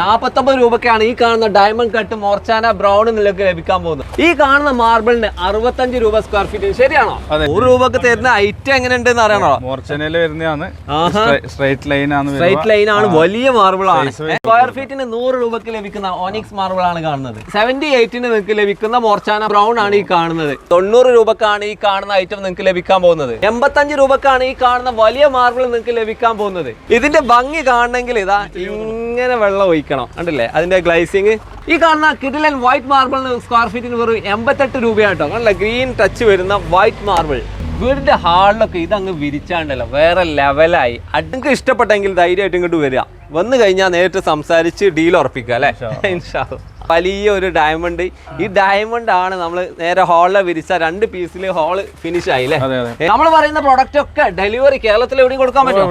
നാപ്പത്തൊമ്പത് രൂപക്കാണ് ഈ കാണുന്ന ഡയമണ്ട് കട്ട് മോർച്ചാന ബ്രൗൺ നിങ്ങൾക്ക് ലഭിക്കാൻ പോകുന്നത്. ഈ കാണുന്ന മാർബിളിന് അറുപത്തഞ്ച് രൂപ സ്ക്വയർ ഫീറ്റ് ശരിയാണോ. നൂറ് രൂപക്ക് തരുന്ന ഐറ്റം എങ്ങനെ ഉണ്ടെന്ന് അറിയണോ മോർച്ചനയിൽ വരുന്നതാണ്. സ്ട്രൈറ്റ് ലൈൻ ആണ് സ്ട്രൈറ്റ് ലൈൻ ആണ്. വലിയ മാർബിൾ ആണ്. സ്ക്വയർ ഫീറ്റിന് നൂറ് രൂപക്ക് ലഭിക്കുന്ന ഓണിക്സ് മാർബിൾ ആണ് കാണുന്നത്. സെവന്റി എയ്റ്റിന് നിങ്ങൾക്ക് ലഭിക്കുന്ന മോർച്ചാന ബ്രൗൺ ആണ് ഈ കാണുന്നത്. തൊണ്ണൂറ് രൂപക്കാണ് ഈ കാണുന്ന ഐറ്റം നിങ്ങൾക്ക് ലഭിക്കാൻ പോകുന്നത്. എൺപത്തഞ്ച് രൂപക്കാണ് ഈ കാണുന്ന വലിയ മാർബിൾ നിങ്ങൾക്ക് ലഭിക്കാൻ പോകുന്നത്. ഇതിന്റെ ഭംഗി കാണണമെങ്കിൽ ഇതാ ഇങ്ങനെ വെള്ളം ഒഴിക്കണം കണ്ടില്ലേ? അതിന്റെ ഗ്ലൈസിങ് ഈ കാണുന്ന കിഡിലൻ വൈറ്റ് മാർബിൾ സ്ക്വയർ ഫീറ്റിന് വെറും എൺപത്തെട്ട് രൂപയാട്ടോ. കണ്ടില്ലേ? ഗ്രീൻ ടച്ച് വരുന്ന വൈറ്റ് മാർബിൾ വീടിന്റെ ഹാളിലൊക്കെ ഇതങ്ങ് വിരിച്ചാണ്ടല്ലോ. വേറെ ലെവലായി നിങ്ങൾക്ക് ഇഷ്ടപ്പെട്ടെങ്കിൽ ധൈര്യമായിട്ട് ഇങ്ങോട്ട് വരിക. വന്നു കഴിഞ്ഞാൽ നേരിട്ട് സംസാരിച്ച് ഡീൽ ഉറപ്പിക്കുക അല്ലേ. വലിയ ഒരു ഡയമണ്ട് ഈ ഡയമണ്ട് ആണ് നമ്മൾ നേരെ ഹാളിലെ വിരിച്ച രണ്ട് പീസിൽ ഹാൾ ഫിനിഷ് ആയി അല്ലേ? നമ്മൾ പറയുന്ന പ്രൊഡക്റ്റ് ഒക്കെ ഡെലിവറി കേരളത്തിൽ എവിടെയും കൊടുക്കാൻ പറ്റും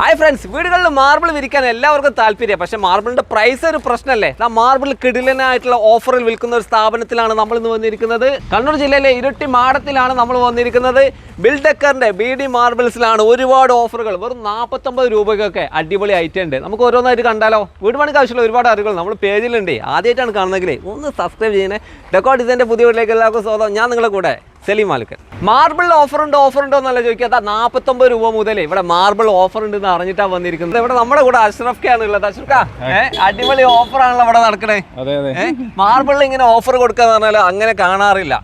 ഹായ് ഫ്രണ്ട്സ് വീടുകളിൽ മാർബിൾ വിരിക്കാൻ എല്ലാവർക്കും താല്പര്യം. പക്ഷേ മാർബിളിന്റെ പ്രൈസ് ഒരു പ്രശ്നമല്ലേ? ആ മാർബിൾ കിടിലനായിട്ടുള്ള ഓഫറിൽ വിൽക്കുന്ന ഒരു സ്ഥാപനത്തിലാണ് നമ്മൾ ഇന്ന് വന്നിരിക്കുന്നത്. കണ്ണൂർ ജില്ലയിലെ ഇരട്ടി മാടത്തിലാണ് നമ്മൾ വന്നിരിക്കുന്നത്. ബിൽഡക്കറിന്റെ ബി ഡി മാർബിൾസിലാണ് ഒരുപാട് ഓഫറുകൾ വെറും നാൽപ്പത്തൊമ്പത് രൂപയ്ക്കൊക്കെ അടിപൊളി ഐറ്റം ഉണ്ട്. നമുക്ക് ഓരോന്നായിട്ട് കണ്ടാലോ? വീട് പണിക്ക് ആവശ്യമുള്ള ഒരുപാട് അറിവുകൾ നമ്മൾ പേജിലുണ്ട് ആദ്യമായിട്ടാണ് കാണുന്നെങ്കിൽ ഒന്ന് സബ്സ്ക്രൈബ് ചെയ്യണേ. ഡെക്കോ ഡിസൈന്റെ പുതിയ വീട്ടിലേക്ക് എല്ലാവർക്കും സ്വാഗതം. ഞാൻ നിങ്ങളെ കൂടെ സലീം മാലിക്കൻ മാർബിൾ ഓഫർ ഉണ്ടോ ഓഫർ ഉണ്ടോ എന്നല്ല ചോദിക്കാത്ത നാൽപ്പത്തൊമ്പത് രൂപ മുതൽ ഇവിടെ മാർബിൾ ഓഫർ ഉണ്ട് എന്ന് അറിഞ്ഞിട്ടാണ് വന്നിരിക്കുന്നത്. ഇവിടെ നമ്മുടെ കൂടെ അഷ്റഫ് ഖാൻ ഉള്ളത്. അഷ്റഫ് അടിപൊളി ഓഫർ ആണല്ലോ ഇവിടെ നടക്കണേ. മാർബിളിൽ ഇങ്ങനെ ഓഫർ കൊടുക്കാന്ന് പറഞ്ഞാൽ അങ്ങനെ കാണാറില്ല.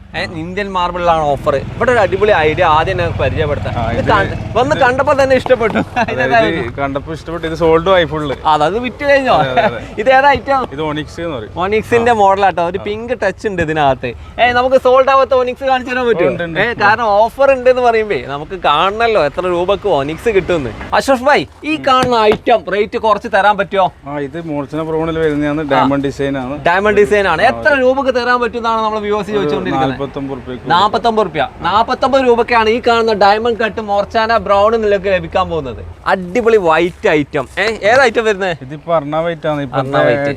ഇന്ത്യൻ മാർബിളിലാണ് ഓഫർ. ഇവിടെ ഒരു അടിപൊളി ഐഡിയ ആദ്യം ഞാൻ പരിചയപ്പെടുത്താം. വന്ന് കണ്ടപ്പോൾ തന്നെ ഇഷ്ടപ്പെട്ടു. കണ്ടപ്പോൾ കണ്ടപ്പോ ഇഷ്ടപ്പെട്ടു. ഇത് സോൾഡ് ആയി ഫുള്ള് അതത് വിറ്റ് കഴിഞ്ഞോ? ഇത് ഏതാ ഐറ്റം ഇത് ഓണിക്സ് എന്ന് ഒനിക്സിന്റെ മോഡലാട്ടോ ഒരു പിങ്ക് ടച്ച് ഉണ്ട് ഇതിനകത്ത്. ഏഹ് നമുക്ക് സോൾഡ് ആവാത്ത ഓണിക്സ് കാണിച്ചു ഉണ്ട്. ഏ കാരണം ഓഫർ ഉണ്ട് എന്ന് പറയുമ്പേ നമുക്ക് കാണണല്ലോ എത്ര രൂപക്ക് ഒനിക്സ് കിട്ടുമെന്ന്. അഷ്റഫ് ഭായ് ഈ കാണുന്ന ഐറ്റം റേറ്റ് കുറച്ച് തരാൻ പറ്റുമോ? ആ ഇത് മോർച്ചന പ്രോണിൽ വരുന്നതാണ് ഡയമണ്ട് ഡിസൈൻ ആണ്. ഡയമണ്ട് ഡിസൈൻ ആണ്. എത്ര രൂപക്ക് തരാൻ പറ്റുമെന്നാണ് നമ്മൾ വ്യൂസ് ചോദിച്ചുകൊണ്ടിരിക്കുന്നത് നാപ്പത്തൊമ്പത് റുപ്യ. നാപ്പത്തൊമ്പത് രൂപക്കാണ് ഈ കാണുന്ന ഡയമണ്ട് കട്ട് മോർച്ചാന ബ്രൗൺ നിലയ്ക്ക് ലഭിക്കാൻ പോകുന്നത്. അടിപൊളി വൈറ്റ് ഐറ്റം ഏത് ഐറ്റം വരുന്നത് ഇതിപ്പോ അർണ വൈറ്റ് ആണ്.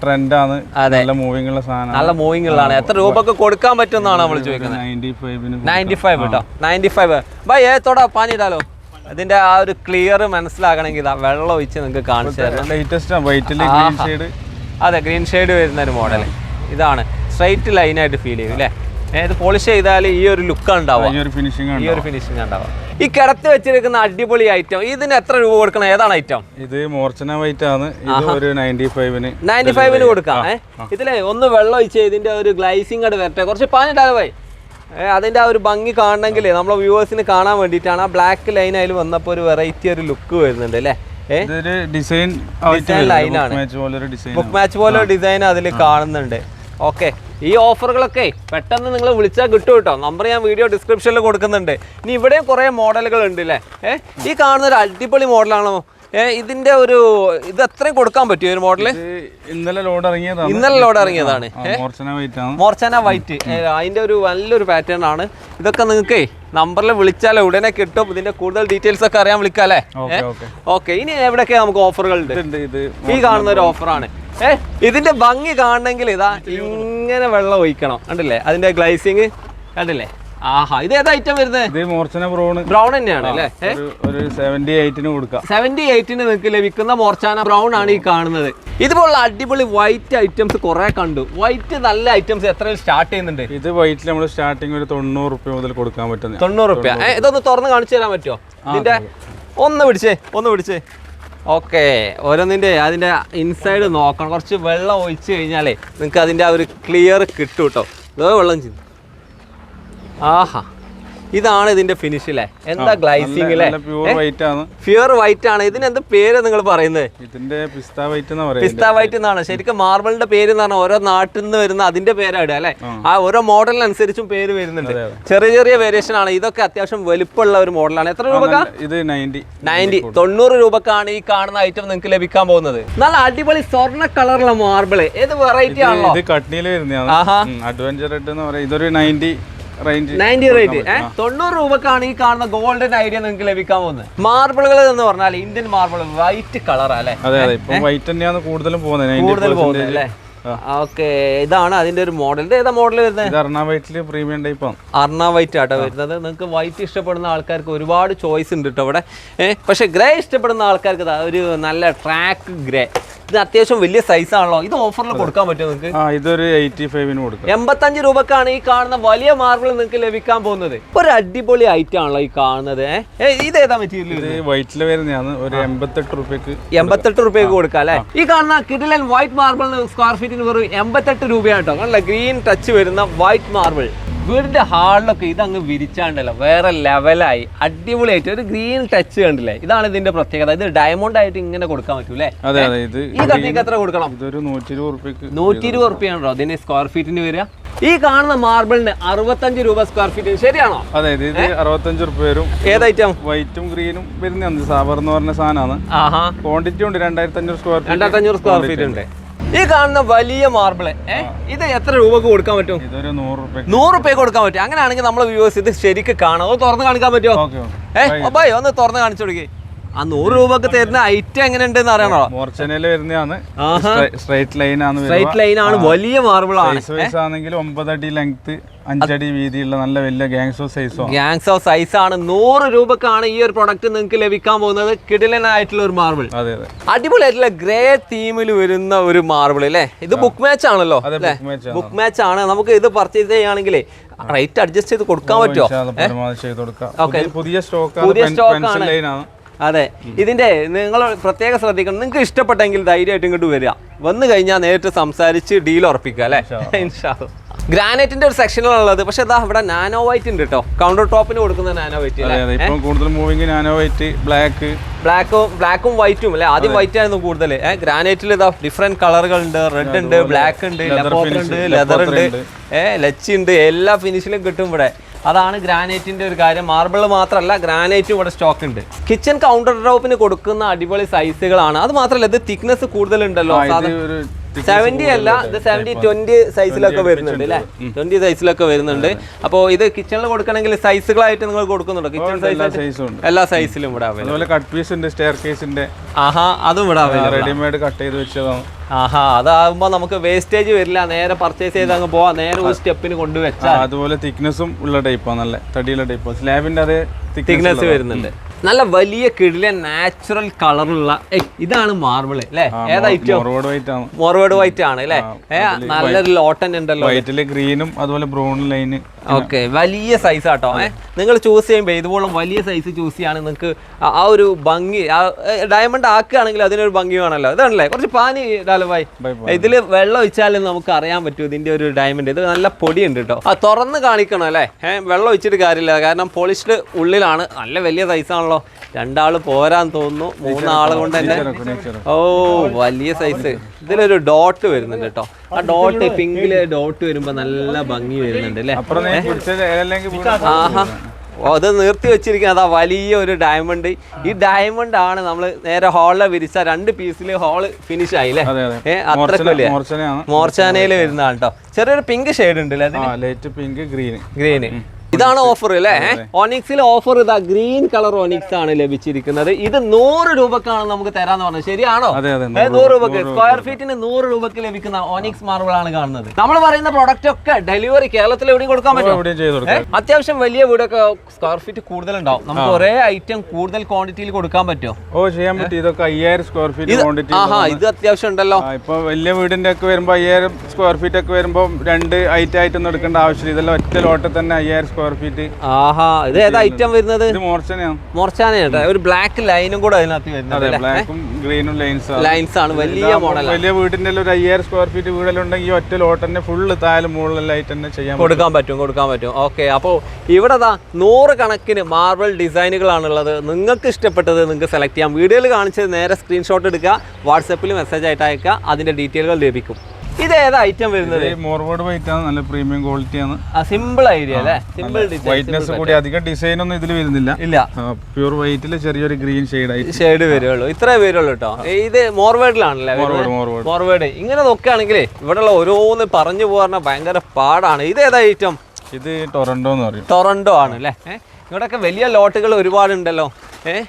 ട്രെൻഡ് ആണ്. നല്ല മൂവിംഗ് ഉള്ള സാധനം നല്ല മൂവിംഗ് ഉള്ളതാണ്. എത്ര രൂപക്ക് കൊടുക്കാൻ പറ്റുമെന്നാണ് നമ്മൾ ചോദിക്കുന്നത്. നയന്റി ഫൈവിന് നയന്റി ഫൈവ് കേട്ടോ നയന്റി ഫൈവ് ബൈ ഏത്തോടാ അതിന്റെ ആ ഒരു ക്ലിയർ മനസ്സിലാകണമെങ്കിൽ ഇതാ വെള്ളം ഒഴിച്ച് നിങ്ങൾക്ക് കാണിച്ചു തരണം. ലേറ്റസ്റ്റ് അതെ ഗ്രീൻ ഷെയ്ഡ് വരുന്ന ഒരു മോഡൽ ഇതാണ്. സ്ട്രൈറ്റ് ലൈൻ ആയിട്ട് ഫീൽ ചെയ്യും അല്ലേ ഏത് ഇത് പോളിഷ് ചെയ്താൽ ഈ ഒരു ലുക്ക് ഉണ്ടാവും ഈ ഒരു ഫിനിഷിംഗ് ഈ ഒരു ഫിനിഷിംഗ് ഉണ്ടാവുക. ഈ കിടത്തി വെച്ചിരിക്കുന്ന അടിപൊളി ഐറ്റം ഇതിന് എത്ര രൂപ കൊടുക്കണം? ഏതാണ് ഐറ്റം ഇത് മോർച്ചന വൈറ്റ് ആണ്. ഇത് ഒരു നയന്റി ഫൈവിന് നയന്റി ഫൈവിന് കൊടുക്കാം ഇതിലെ ഒന്ന് വെള്ളം ഒഴിച്ച് ഇതിന്റെ ഒരു ഗ്ലൈസിംഗ് ആയിട്ട് വരട്ടെ. കുറച്ച് പാനിട്ടാലോ പോയി ഏ അതിന്റെ ആ ഒരു ഭംഗി കാണണമെങ്കിൽ നമ്മളെ വ്യൂവേഴ്സിന് കാണാൻ വേണ്ടിയിട്ടാണ് ആ ബ്ലാക്ക് ലൈൻ അതിൽ വന്നപ്പോൾ ഒരു വെറൈറ്റി ഒരു ലുക്ക് വരുന്നുണ്ട് അല്ലേ? ഡിസൈൻ ലൈനാണ് ബുക്ക് മാച്ച് പോലെ ഡിസൈൻ അതിൽ കാണുന്നുണ്ട്. ഓക്കെ ഈ ഓഫറുകളൊക്കെ പെട്ടെന്ന് നിങ്ങൾ വിളിച്ചാൽ കിട്ടും കേട്ടോ. നമ്പർ ഞാൻ വീഡിയോ ഡിസ്ക്രിപ്ഷനിൽ കൊടുക്കുന്നുണ്ട്. ഇനി ഇവിടെയും കുറേ മോഡലുകൾ ഉണ്ട് അല്ലേ ഈ കാണുന്ന ഒരു അടിപൊളി മോഡലാണോ ഇതിന്റെ ഒരു ഇത് എത്രയും കൊടുക്കാൻ പറ്റുമോ ഒരു മോഡൽ ഇന്നലെ ലോഡ് ഇറങ്ങിയതാണ്. ഇന്നലെ ലോഡ് ഇറങ്ങിയതാണ്. മോർച്ചന വൈറ്റ് അതിന്റെ ഒരു നല്ലൊരു പാറ്റേൺ ആണ്. ഇതൊക്കെ നിങ്ങൾക്ക് നമ്പറിൽ വിളിച്ചാലേ ഉടനെ കിട്ടും. ഇതിന്റെ കൂടുതൽ ഡീറ്റെയിൽസ് ഒക്കെ അറിയാൻ വിളിക്കാല്ലേ? ഓക്കെ ഇനി എവിടെയൊക്കെ നമുക്ക് ഓഫറുകൾ ഉണ്ട് ഈ കാണുന്ന ഒരു ഓഫറാണ് ഏ ഇതിന്റെ ഭംഗി കാണണമെങ്കിൽ ഇതാ ഇങ്ങനെ വെള്ളം ഒഴിക്കണം. കണ്ടില്ലേ? അതിന്റെ ഗ്ലൈസിങ് കണ്ടില്ലേ? ആഹാ ഇത് ഏതാ ഐറ്റം വരുന്നത് ഇത് മോർച്ചന ബ്രൗൺ ബ്രൗൺ തന്നെയാണ് അല്ലേ? ഒരു സെവന്റി എയ്റ്റിന് കൊടുക്കാം. സെവന്റി എയ്റ്റിന് നിങ്ങൾക്ക് ലഭിക്കുന്ന മോർച്ചാന ബ്രൗൺ ആണ് ഈ കാണുന്നത്. ഇതുപോലുള്ള അടിപൊളി വൈറ്റ് ഐറ്റംസ് കുറെ കണ്ടു. വൈറ്റ് നല്ല ഐറ്റംസ് എത്ര സ്റ്റാർട്ട് ചെയ്യുന്നുണ്ട്? ഇത് വൈറ്റിൽ നമ്മൾ സ്റ്റാർട്ടിങ് ഒരു തൊണ്ണൂറ് റുപ്യ മുതൽ കൊടുക്കാൻ പറ്റുന്നത്. തൊണ്ണൂറ് റുപ്യ. ഇതൊന്ന് തുറന്ന് കാണിച്ചു തരാൻ പറ്റുമോ? ഇതിന്റെ ഒന്ന് പിടിച്ചേ ഒന്ന് പിടിച്ചേ. ഓക്കെ ഓരോന്നിന്റെ അതിന്റെ ഇൻസൈഡ് നോക്കണം. കുറച്ച് വെള്ളം ഒഴിച്ചു കഴിഞ്ഞാലേ നിങ്ങൾക്ക് അതിന്റെ ആ ഒരു ക്ലിയർ കിട്ടും കേട്ടോ വെള്ളം ചെയ്തു ആഹാ. ഇതാണ് ഇതിന്റെ ഫിനിഷ് അല്ലേ എന്താ ഗ്ലൈസിംഗ് അല്ലേ പ്യൂർ വൈറ്റ് ആണ്. പ്യുവർ വൈറ്റ് ആണ്. ഇതിന് എന്ത് പേര് നിങ്ങൾ പറയുന്നത് ഇതിന്റെ പിസ്ത വൈറ്റ് പിസ്ത വൈറ്റ് എന്നാണ്. ശരിക്കും മാർബിളിന്റെ പേര് എന്ന് പറഞ്ഞാൽ ഓരോ നാട്ടിൽ നിന്ന് വരുന്ന അതിന്റെ പേരാണ് അല്ലെ? ആ. ഓരോ മോഡലിനനുസരിച്ചും പേര് വരുന്നുണ്ട്. ചെറിയ ചെറിയ വേരിയേഷൻ ആണ്. ഇതൊക്കെ അത്യാവശ്യം വലുപ്പമുള്ള ഒരു മോഡലാണ് എത്ര രൂപക്കാ? ഇത് നയന്റി. നയന്റി തൊണ്ണൂറ് രൂപക്കാണ് ഈ കാണുന്ന ഐറ്റം നിങ്ങൾക്ക് ലഭിക്കാൻ പോകുന്നത്. നല്ല അടിപൊളി സ്വർണ കളറുള്ള മാർബിൾ ഏത് വെറൈറ്റി ആണല്ലോ? ഇത് കട്ടിയിൽ വരുന്ന അഡ്വഞ്ചർ ഇതൊരു നയന്റി നയന്റി റേറ്റ് തൊണ്ണൂറ് രൂപക്കാണ് ഈ കാണുന്ന ഗോൾഡൻ ഐഡിയ നിങ്ങൾക്ക് ലഭിക്കാൻ പോകുന്നത്. മാർബിളുകൾ എന്ന് പറഞ്ഞാൽ ഇന്ത്യൻ മാർബിൾ വൈറ്റ് കളറാ അല്ലെ? വൈറ്റ് തന്നെയാണ് കൂടുതലും പോകുന്നത്. കൂടുതൽ 90% പോകുന്നത് അല്ലേ? ഓക്കെ ഇതാണ് അതിന്റെ ഒരു മോഡൽ ഏതാ മോഡൽ വരുന്നത് പ്രീമിയം ടൈപ്പ് അർണ വൈറ്റ് ആട്ടോ വരുന്നത്. നിങ്ങൾക്ക് വൈറ്റ് ഇഷ്ടപ്പെടുന്ന ആൾക്കാർക്ക് ഒരുപാട് ചോയ്സ് ഉണ്ട് കേട്ടോ അവിടെ പക്ഷെ ഗ്രേ ഇഷ്ടപ്പെടുന്ന ആൾക്കാർക്ക് ഒരു നല്ല ട്രാക്ക് ഗ്രേ ഇത് അത്യാവശ്യം വലിയ സൈസ് ആണല്ലോ. ഇത് ഓഫറിൽ കൊടുക്കാൻ പറ്റുമോ നിങ്ങൾക്ക് ഇതൊരു എയ്റ്റി ഫൈവിന് കൊടുക്കാം. എൺപത്തഞ്ച് രൂപക്കാണ് ഈ കാണുന്ന വലിയ മാർബിൾ നിങ്ങൾക്ക് ലഭിക്കാൻ പോകുന്നത്. ഒരു അടിപൊളി ഐറ്റം ആണല്ലോ ഈ കാണുന്നത് ഇത് ഏതാ മെറ്റീരിയൽ വൈറ്റിൽ വരുന്നതാണ്. ഒരു എൺപത്തെട്ട് റുപ്യക്ക് എൺപത്തെട്ട് രൂപയ്ക്ക് കൊടുക്കാം അല്ലേ? ഈ കാണുന്ന കിഡിലൻ വൈറ്റ് മാർബിൾ സ്ക്വയർ ഫീറ്റിന് വെറും എൺപത്തെട്ട് രൂപയാണ് കേട്ടോ ഗ്രീൻ ടച്ച് വരുന്ന വൈറ്റ് മാർബിൾ വീടിന്റെ ഹാളിലൊക്കെ ഇതങ്ങ് വിരിച്ചാണ്ടല്ലോ. വേറെ ലെവലായി. അടിപൊളിയായിട്ട് ഒരു ഗ്രീൻ ടച്ച് കണ്ടില്ലേ? ഇതാണ് ഇതിന്റെ പ്രത്യേകത. ഇത് ഡയമണ്ട് ആയിട്ട് ഇങ്ങനെ കൊടുക്കാൻ പറ്റൂലേ അതെ അതെ ഇത് ഈ എത്ര കൊടുക്കണം? ഇതൊരു നൂറ്റി ഇരുപത് നൂറ്റി ഇരുപത് റുപ്യാണോ ഇതിന് സ്ക്വയർ ഫീറ്റിന് വരിക. ഈ കാണുന്ന മാർബിളിന് അറുപത്തഞ്ച് രൂപ സ്ക്വയർ ഫീറ്റ് ശരിയാണോ? അതെ ഇത് അറുപത്തഞ്ച് റുപ്യ വരും. ഐറ്റം വൈറ്റും ഗ്രീനും വരുന്ന സാബർ എന്ന് പറഞ്ഞ സാധനമാണ്. ആഹാ. ക്വാണ്ടിറ്റി ഉണ്ട്. രണ്ടായിരത്തി അഞ്ഞൂറ് സ്ക്വയർ രണ്ടായിരത്തി അഞ്ഞൂറ് സ്ക്വയർ ഫീറ്റ് ഉണ്ട്. ഈ കാണുന്ന വലിയ മാർബിൾ ഇത് എത്ര രൂപക്ക് കൊടുക്കാൻ പറ്റും? നൂറ് റുപ്യ കൊടുക്കാൻ പറ്റും. അങ്ങനെയാണെങ്കിൽ നമ്മളെ വ്യൂവേഴ്സ് ഇത് ശരിക്ക് കാണാം. അത് തുറന്ന് കാണിക്കാൻ പറ്റുമോ? ഏഹ് അപ്പായി ഒന്ന് തുറന്ന് കാണിച്ചു കൊടുക്കേ. ആ നൂറ് രൂപക്ക് തരുന്ന ഐറ്റം എങ്ങനെ ഉണ്ടെന്ന് അറിയണോ മോർച്ചനയിൽ വരുന്നതാണ്. സ്ട്രൈറ്റ് ലൈൻ ആണ് സ്ട്രൈറ്റ് ലൈൻ ആണ് വലിയ മാർബിൾ ആണ്. ആണെങ്കിൽ ഒമ്പതടി ലെങ്ത് അഞ്ചടി വീതിയുള്ള നല്ല വലിയ ഗാങ്സോ സൈസോ ഗാങ്സ് ഓഫ് സൈസ് ആണ്. നൂറ് രൂപക്കാണ് ഈ ഒരു പ്രൊഡക്റ്റ് നിങ്ങൾക്ക് ലഭിക്കാൻ പോകുന്നത്. കിടിലനായിട്ടുള്ള ഒരു മാർബിൾ അതെ അതെ. അടിപൊളിയായിട്ടുള്ള ഗ്രേ തീമിൽ വരുന്ന ഒരു മാർബിൾ അല്ലേ ഇത് ബുക്ക് മാച്ച് ആണല്ലോ ബുക്ക് മാച്ച് ആണ്. നമുക്ക് ഇത് പർച്ചേസ് ചെയ്യുകയാണെങ്കിൽ റേറ്റ് അഡ്ജസ്റ്റ് ചെയ്ത് കൊടുക്കാൻ പറ്റുമോ പുതിയ- സ്റ്റോക്ക് പുതിയ സ്റ്റോക്ക് ആണ്. അതെ. ഇതിന്റെ നിങ്ങൾ പ്രത്യേകം ശ്രദ്ധിക്കണം. നിങ്ങൾക്ക് ഇഷ്ടപ്പെട്ടെങ്കിൽ ധൈര്യമായിട്ട് ഇങ്ങോട്ട് വരിക. വന്നു കഴിഞ്ഞാൽ നേരിട്ട് സംസാരിച്ച് ഡീൽ ഉറപ്പിക്കുക അല്ലേ? ഗ്രാനൈറ്റിന്റെ ഒരു സെക്ഷനിലുള്ളത് പക്ഷെ ഇതാ ഇവിടെ നാനോ വൈറ്റ് ഉണ്ട് കേട്ടോ കൗണ്ടർ ടോപ്പിന് കൊടുക്കുന്ന നാനോ വൈറ്റ് അതെ കൂടുതൽ മൂവിങ് നാനോ വൈറ്റ് ബ്ലാക്ക് ബ്ലാക്കും ബ്ലാക്കും വൈറ്റും അല്ലെ? ആദ്യം വൈറ്റ് ആയിരുന്നു കൂടുതൽ ഗ്രാനൈറ്റിൽ ഇതാ ഡിഫറെന്റ് കളറുകൾ ഉണ്ട്. റെഡ് ഉണ്ട് ബ്ലാക്ക് ഉണ്ട് ലെപ്പോത്തർ ഉണ്ട് ലെതർ ഉണ്ട്. ഏഹ് ലച്ചി ഉണ്ട്. എല്ലാ ഫിനിഷിലും കിട്ടും ഇവിടെ. അതാണ് ഗ്രാനൈറ്റിന്റെ ഒരു കാര്യം. മാർബിൾ മാത്രമല്ല ഗ്രാനൈറ്റ് ഇവിടെ സ്റ്റോക്ക് ഉണ്ട്. കിച്ചൺ കൗണ്ടർ ടോപ്പിന് കൊടുക്കുന്ന അടിപൊളി സൈസുകളാണ് അത് മാത്രമല്ല ഇത് തിക്നെസ് കൂടുതലുണ്ടല്ലോ സെവന്റി അല്ല ഇത് സെവന്റി ട്വന്റി സൈസിലൊക്കെ വരുന്നുണ്ട് അല്ലേ? ട്വന്റി സൈസിലൊക്കെ വരുന്നുണ്ട്. അപ്പോൾ ഇത് കിച്ചണിൽ കൊടുക്കണമെങ്കിൽ സൈസുകളായിട്ട് നിങ്ങൾ കൊടുക്കുന്നുണ്ടോ? കിച്ചൺ സൈസ് എല്ലാ സൈസിലും ഇവിടെ അവൈലബിൾ അതുപോലെ കട്ട് പീസ് ഉണ്ട് സ്റ്റെയർ കേസിന്റെ ആഹാ അതും ഇവിടെ അവൈലബിൾ റെഡിമെയ്ഡ് കട്ട് ചെയ്ത് വെച്ചതാണ് ആഹാ അതാകുമ്പോ നമുക്ക് വേസ്റ്റേജ് വരില്ല. നേരെ പർച്ചേസ് ചെയ്ത് അങ്ങ് പോവാം. നേരെ ഒരു സ്റ്റെപ്പിന് കൊണ്ടുവച്ചാൽ അതുപോലെ തിക്നെസ്സും ഉള്ള ടൈപ്പാണ് നല്ല തടിയുള്ള ടൈപ്പ് സ്ലാബിന്റെ അതേ തിക്നെസ് വരുന്നുണ്ട്. നല്ല വലിയ കിടിലെ നാച്ചുറൽ കളറുള്ള ഇതാണ് മാർബിൾ അല്ലേ ഏതാ മോർവേഡ് വൈറ്റ് ആണ്. അല്ലേ നല്ലൊരു ലോട്ടൻ ഉണ്ടല്ലോ വൈറ്റിൽ ഗ്രീനും അതുപോലെ ബ്രൗൺ ലൈന് ഓക്കെ വലിയ സൈസ് ആട്ടോ. ഏ നിങ്ങൾ ചൂസ് ചെയ്യുമ്പോൾ ഇതുപോലെ വലിയ സൈസ് ചൂസ് ചെയ്യാണ് നിങ്ങൾക്ക് ആ- ഒരു ഭംഗി ഡയമണ്ട് ആക്കുകയാണെങ്കിൽ അതിനൊരു ഭംഗി വേണമല്ലോ. ഇതാണല്ലേ? കുറച്ച് പാനി ഇടാലോ ഭായി. ഇതിൽ വെള്ളം ഒഴിച്ചാലും നമുക്ക് അറിയാൻ പറ്റും ഇതിന്റെ ഒരു ഡയമണ്ട് ഇത് നല്ല പൊടിയുണ്ട് കേട്ടോ ആ തുറന്ന് കാണിക്കണം അല്ലേ? ഏഹ് വെള്ളം ഒഴിച്ചിട്ട് കാര്യമില്ല. കാരണം പോളിഷ്ഡ് ഉള്ളിലാണ്. നല്ല വലിയ സൈസ് ആണല്ലോ. രണ്ടാൾ പോരാൻ തോന്നുന്നു. മൂന്നാൾ കൊണ്ട് തന്നെ. ഓ വലിയ സൈസ് ഇതിലൊരു ഡോട്ട് വരുന്നുണ്ട് കേട്ടോ ആ ഡോട്ട് പിങ്കിൽ ഡോട്ട് വരുമ്പോൾ നല്ല ഭംഗി വരുന്നുണ്ട് അല്ലേ ആഹാ. അത് നിർത്തി വെച്ചിരിക്കുന്നത്. അതാ വലിയ ഒരു ഡയമണ്ട് ഈ ഡയമണ്ട് ആണ് നമ്മൾ നേരെ ഹാളിലെ വിരിച്ച രണ്ട് പീസിൽ ഹാൾ ഫിനിഷ് ആയില്ലേ? അതെ അതെ. ഏ അത്രയ്ക്ക് വലിയ. മോർച്ചനയാണ്. മോർച്ചാനയിൽ വരുന്നതാണ് കേട്ടോ ചെറിയൊരു പിങ്ക് ഷെയ്ഡ് ഉണ്ട് അല്ലേ ആ ലൈറ്റ് പിങ്ക് ഗ്രീൻ ഗ്രീന് ഇതാണ് ഓഫർ അല്ലേ ഓണിക്സിൽ ഓഫർ ഇതാ ഗ്രീൻ കളർ ഓണിക്സ് ആണ് ലഭിച്ചിരിക്കുന്നത്. ഇത് നൂറ് രൂപക്കാണ് നമുക്ക് തരാന്ന് പറഞ്ഞത്. ശരിയാണോ? നൂറ് രൂപക്ക് സ്ക്വയർ ഫീറ്റിന് നൂറ് രൂപക്ക് ലഭിക്കുന്ന ഓണിക്സ് മാർബിൾ ആണ് കാണുന്നത്. നമ്മൾ പറയുന്ന പ്രൊഡക്റ്റ് ഒക്കെ ഡെലിവറി കേരളത്തിൽ എവിടെയും കൊടുക്കാൻ പറ്റും അത്യാവശ്യം വലിയ വീടൊക്കെ സ്ക്വയർ ഫീറ്റ് കൂടുതൽ ഉണ്ടാവും നമുക്ക് ഒരേ ഐറ്റം കൂടുതൽ ക്വാണ്ടിറ്റിയിൽ കൊടുക്കാൻ പറ്റുമോ? ഓ ചെയ്യാൻ പറ്റും. ഇതൊക്കെ അയ്യായിരം സ്ക്വയർ ഫീറ്റ് ക്വാണ്ടിറ്റി ആഹാ ഇത് അത്യാവശ്യം ഉണ്ടല്ലോ. ഇപ്പൊ വലിയ വീടിന്റെ ഒക്കെ വരുമ്പോ അയ്യായിരം സ്ക്വയർ ഫീറ്റ് ഒക്കെ വരുമ്പോൾ രണ്ട് ഐറ്റം ആയിട്ടൊന്നും എടുക്കേണ്ട ആവശ്യമില്ല. ഇതെല്ലാം ഒറ്റ ലോട്ടിൽ തന്നെ അയ്യായിരം സ്ക്വയർ ഫീറ്റ് ആഹാ ഇത് ഏതാ ഐറ്റം വരുന്നത്? ഇത് മോർച്ചനയാണ് മോർച്ചാന ഒരു ബ്ലാക്ക് ലൈനും കൂടെ അതിനകത്ത് അതെ അല്ലേ? ബ്ലാക്കും ഗ്രീനും ലൈൻസ് ലൈൻസ് ആണ്. വലിയ മോഡൽ വലിയ വീടിന്റെ എല്ലാം ഒരു അയ്യായിരം സ്ക്വയർ ഫീറ്റ് വീടെല്ലാം ഒറ്റ ലോട്ട് തന്നെ ഫുള്ള് താഴെ മുകളിലായിട്ട് ആയിട്ട് തന്നെ ചെയ്യാൻ പറ്റും. കൊടുക്കാൻ പറ്റും കൊടുക്കാൻ പറ്റും. ഓക്കെ അപ്പോൾ ഇവിടെ ദാ നൂറ് കണക്കിന് മാർബിൾ ഡിസൈനുകളാണുള്ളത് നിങ്ങൾക്ക് ഇഷ്ടപ്പെട്ടത് നിങ്ങൾക്ക് സെലക്ട് ചെയ്യാം. വീഡിയോയിൽ കാണിച്ചത് നേരെ സ്ക്രീൻഷോട്ട് എടുക്കുക വാട്സപ്പിൽ മെസ്സേജ് ആയിട്ട് അയക്കുക അതിന്റെ ഡീറ്റെയിലുകൾ ലഭിക്കും. ഇത് ഏതാ ഐറ്റം വരുന്നത് മോർവേഡ് വൈറ്റ് ആണ് നല്ല പ്രീമിയം ക്വാളിറ്റി ആണ്. സിമ്പിൾ ഐഡിയ അല്ലേ? സിമ്പിൾ ഡിസൈൻ വൈറ്റ്നെസ് കൂടി. അധികം ഡിസൈൻ ഒന്നും ഇതിൽ വരുന്നില്ല. ഇല്ല. പ്യൂർ വൈറ്റിൽ ചെറിയൊരു ഗ്രീൻ ഷെയ്ഡ് ആയി ഷെയ്ഡ് വരുള്ളൂ. ഇത്രേ വരുള്ളൂ കേട്ടോ ഇത് മോർവേഡിലാണല്ലേ? മോർവേഡ് മോർവേഡ്. മോർവേഡ്. ഇങ്ങനെ നോക്കുകയാണെങ്കിലേ ഇവിടെയുള്ള ഓരോന്ന് പറഞ്ഞു പോകാൻ ഭയങ്കര പാടാണ്. ഇത് ഏതാ ഐറ്റം ഇത് ടൊറന്റോ എന്ന് പറയും. ടൊറന്റോ ആണ് അല്ലേ ഇവിടെയൊക്കെ വലിയ ലോട്ടുകൾ ഒരുപാടുണ്ടല്ലോ. ഏഹ്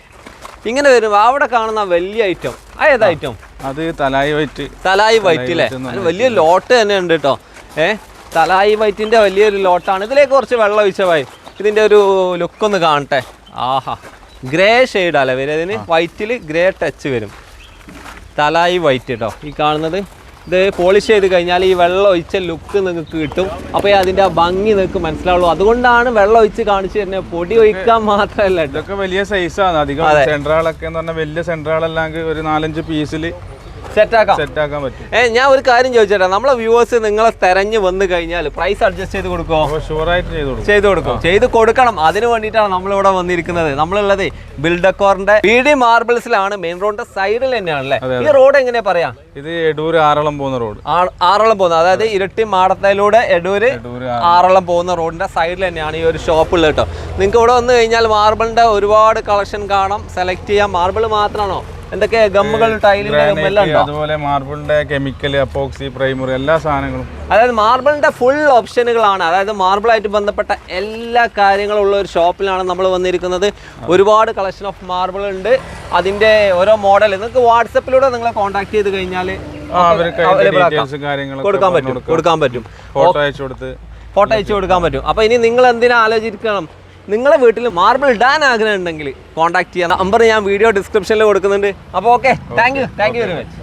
ഇങ്ങനെ വരുമ്പോൾ അവിടെ കാണുന്ന വലിയ ഐറ്റം ആ ഏതാ ഐറ്റം അത് തലായി വൈറ്റ് തലായി വൈറ്റ് അല്ലേ വലിയ ലോട്ട് തന്നെ ഉണ്ട് കേട്ടോ ഏഹ് തലായി വൈറ്റിന്റെ വലിയൊരു ലോട്ടാണ്. ഇതിലേക്ക് കുറച്ച് വെള്ളം ഒഴിച്ച പോയി ഇതിന്റെ ഒരു ലുക്ക് ഒന്ന് കാണട്ടെ. ആഹാ. ഗ്രേ ഷെയ്ഡാല്ലേ വരും അതിന് വൈറ്റിൽ ഗ്രേ ടച്ച് വരും. തലായി വൈറ്റ് കേട്ടോ ഈ കാണുന്നത് ഇത് പോളിഷ് ചെയ്ത് കഴിഞ്ഞാൽ ഈ വെള്ളം ഒഴിച്ച ലുക്ക് നിങ്ങൾക്ക് കിട്ടും. അപ്പോൾ അതിന്റെ ആ ഭംഗി നിങ്ങൾക്ക് മനസ്സിലാവുള്ളൂ. അതുകൊണ്ടാണ് വെള്ളം ഒഴിച്ച് കാണിച്ചു തന്നെ പൊടി ഒഴിക്കാൻ മാത്രമല്ല ഇതൊക്കെ വലിയ സൈസാണ് അധികം സെൻട്രാളൊക്കെ എന്ന് പറഞ്ഞാൽ വലിയ സെൻട്രാളെല്ലാം ഒരു നാലഞ്ച് പീസിൽ സെറ്റാക്കാം. സെറ്റ് ആക്കാൻ പറ്റും. ഏ ഞാൻ ഒരു കാര്യം ചോദിച്ചേട്ടാ. നമ്മളെ വ്യൂവേഴ്സ് നിങ്ങളെ തെരഞ്ഞു വന്നു കഴിഞ്ഞാൽ പ്രൈസ് അഡ്ജസ്റ്റ് ചെയ്ത് കൊടുക്കുമോ ഷുവറായിട്ട് ചെയ്ത് കൊടുക്കും. ചെയ്തു കൊടുക്കും. ചെയ്ത് കൊടുക്കണം. അതിന് വേണ്ടിയിട്ടാണ് നമ്മളിവിടെ വന്നിരിക്കുന്നത്. നമ്മളുള്ളത് ബിൽഡക്കോറിന്റെ പി ഡി മാർബിൾസിലാണ് മെയിൻ റോഡിന്റെ സൈഡിൽ തന്നെയാണല്ലേ? ഈ റോഡ് എങ്ങനെയാ പറയാ? ഇത് എടൂര് ആറളം പോകുന്ന റോഡ് ആറളം പോകുന്ന അതായത് ഇരട്ടി മാടത്തയിലൂടെ എടൂര് ആറളം പോകുന്ന റോഡിന്റെ സൈഡിൽ തന്നെയാണ് ഈ ഒരു ഷോപ്പ് ഉള്ളത് കേട്ടോ. നിങ്ങൾക്ക് ഇവിടെ വന്നു കഴിഞ്ഞാൽ മാർബിളിന്റെ ഒരുപാട് കളക്ഷൻ കാണാം. സെലക്ട് ചെയ്യാം. മാർബിൾ മാത്രമാണോ? എന്തൊക്കെ ഗമ്മുകൾ ടൈലിന്റെ എല്ലാം ഉണ്ടോ? അതുപോലെ മാർബിളിന്റെ കെമിക്കൽ അപ്പോക്സി പ്രൈമർ എല്ലാ സാധനങ്ങളും. അതായത് മാർബിളിന്റെ ഫുൾ ഓപ്ഷനുകളാണ് അതായത് മാർബിളായിട്ട് ബന്ധപ്പെട്ട എല്ലാ കാര്യങ്ങളും ഉള്ള ഒരു ഷോപ്പിലാണ് നമ്മൾ വന്നിരിക്കുന്നത്. ഒരുപാട് കളക്ഷൻ ഓഫ് മാർബിൾ ഉണ്ട്. അതിന്റെ ഓരോ മോഡൽ നിങ്ങൾക്ക് വാട്സപ്പിലൂടെ നിങ്ങളെ കോൺടാക്ട് ചെയ്ത് കഴിഞ്ഞാൽ കൊടുക്കാൻ പറ്റും. കൊടുക്കാൻ പറ്റും. ഫോട്ടോ അയച്ചു കൊടുത്ത് ഫോട്ടോ അയച്ചു കൊടുക്കാൻ പറ്റും. അപ്പൊ ഇനി നിങ്ങൾ എന്തിനാ ആലോചിക്കണം? നിങ്ങളെ വീട്ടിൽ മാർബിൾ ഇടാൻ ആഗ്രഹം ഉണ്ടെങ്കിൽ കോൺടാക്ട് ചെയ്യാം. നമ്പർ ഞാൻ വീഡിയോ ഡിസ്ക്രിപ്ഷനിൽ കൊടുക്കുന്നുണ്ട്. അപ്പോൾ okay thank you thank you very much